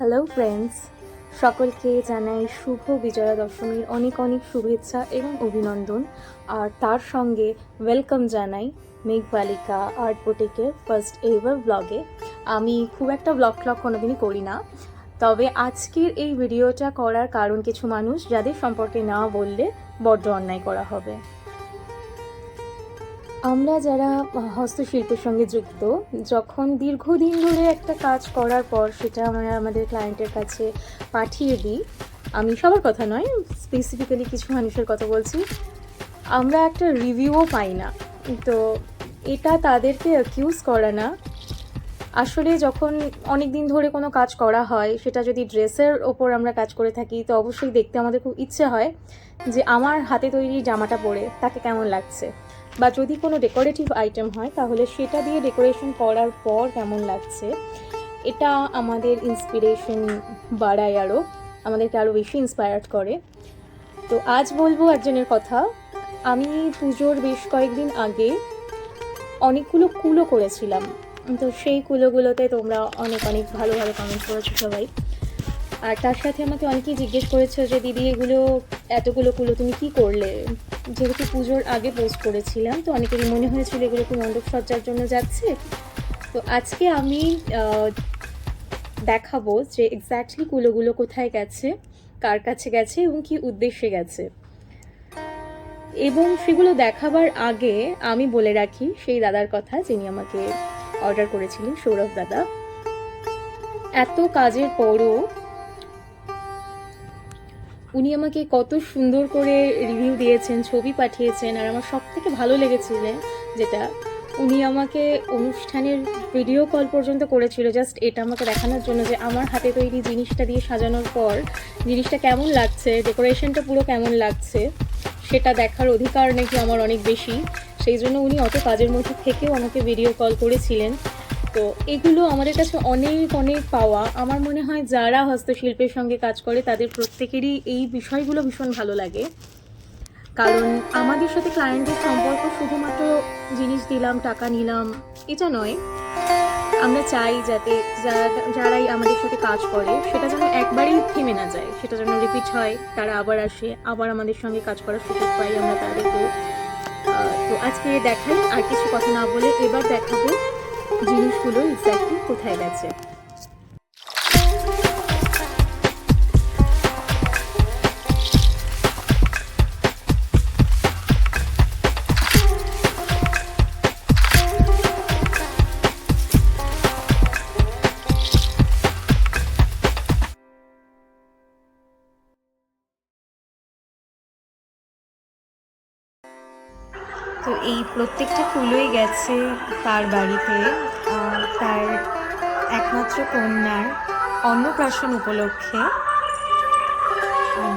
Hello friends সকলকে জানাই শুভ বিজয়া দশমীর অনেক অনেক শুভেচ্ছা এবং অভিনন্দন। আর তার সঙ্গে ওয়েলকাম জানাই মেঘবালিকা আর্ট বোটিকের ফার্স্ট এভার ব্লগে আমি খুব একটা ব্লগ ফ্লগ কোনোদিনই করি না। তবে আজকের এই ভিডিওটা করার কারণ কিছু মানুষ যাদের সম্পর্কে না বললে বড্ড অন্যায় করা হবে। আমরা যারা হস্তশিল্পের সঙ্গে যুক্ত, যখন দীর্ঘদিন ধরে একটা কাজ করার পর সেটা আমরা আমাদের ক্লায়েন্টের কাছে পাঠিয়ে দিই, আমি সবার কথা নয় স্পেসিফিক্যালি কিছু মানুষের কথা বলছি, আমরা একটা রিভিউও পাই না। তো এটা তাদেরকে অ্যাকিউজ করা না। আসলে যখন অনেক দিন ধরে কোনো কাজ করা হয়, সেটা যদি ড্রেসের ওপর আমরা কাজ করে থাকি, তো অবশ্যই দেখতে আমাদের খুব ইচ্ছে হয় যে আমার হাতে তৈরি জামাটা পরে তাকে কেমন লাগছে। বা যদি কোনো ডেকোরেটিভ আইটেম হয়, তাহলে সেটা দিয়ে ডেকোরেশন করার পর কেমন লাগছে? এটা আমাদের ইন্সপিরেশন বাড়ায় আরও আমাদেরকে আরও বেশি ইন্সপায়ার্ড করে। তো আজ বলব একজনের কথা, আমি পুজোর বেশ কয়েকদিন আগে অনেকগুলো কুলো করেছিলাম। তো সেই কুলোগুলোতে তোমরা অনেক অনেক ভালো ভালো কমেন্ট করেছ সবাই। আর তার সাথে আমাকে অনেকেই জিজ্ঞেস করেছ যে, দিদি, এগুলো এতগুলো কুলো, তুমি কি করলে? যেহেতু পুজোর আগে পোস্ট করেছিলাম, তো অনেকেরই মনে হয়েছিল এগুলো কি মণ্ডপ সজ্জার জন্য যাচ্ছে। তো আজকে আমি দেখাবো যে এক্স্যাক্টলি কুলোগুলো কোথায় গেছে, কার কাছে গেছে এবং কি উদ্দেশ্যে গেছে। এবং সেগুলো দেখাবার আগে আমি বলে রাখি সেই দাদার কথা যিনি আমাকে অর্ডার করেছিলেন, সৌরভ দাদা। এত কাজের পরও উনি আমাকে কত সুন্দর করে রিভিউ দিয়েছেন, ছবি পাঠিয়েছেন, আর আমার সব থেকে ভালো লেগেছিলেন যেটা উনি আমাকে অনুষ্ঠানের ভিডিও কল পর্যন্ত করেছিল জাস্ট এটা আমাকে দেখানোর জন্য যে আমার হাতে তৈরি জিনিসটা দিয়ে সাজানোর পর জিনিসটা কেমন লাগছে ডেকোরেশনটা পুরো কেমন লাগছে, সেটা দেখার অধিকার নাকি আমার অনেক বেশি। সেই জন্য উনি অত কাজের মধ্যে থেকেও আমাকে ভিডিও কল করেছিলেন। তো এগুলো আমাদের কাছে অনেক অনেক পাওয়া। আমার মনে হয় যারা হস্তশিল্পের সঙ্গে কাজ করে, তাদের প্রত্যেকেরই এই বিষয়গুলো ভীষণ ভালো লাগে। কারণ আমাদের সাথে ক্লায়েন্টের সম্পর্ক শুধুমাত্র জিনিস দিলাম, টাকা নিলাম, এটা নয়। আমরা চাই যাতে যারা- যারাই আমাদের সাথে কাজ করে, সেটা যেন একবারেই থেমে না যায়, সেটা যেন রিপিট হয়, তারা আবার আসে, আবার আমাদের সঙ্গে কাজ করার সুযোগ পাই আমরা তাদেরকে। তো আজকে দেখাই, আর কিছু কথা না বলে এবার দেখাবো জিনিসগুলো এক্স্যাক্টলি কোথায় গেছে? তো এই প্রত্যেকটা ফুলই গেছে তার বাড়িতে তার একমাত্র কন্যার অন্নপ্রাশন উপলক্ষে।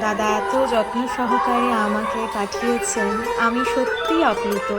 দাদা এত যত্ন সহকারে আমাকে পাঠিয়েছেন, আমি সত্যিই আপ্লুত।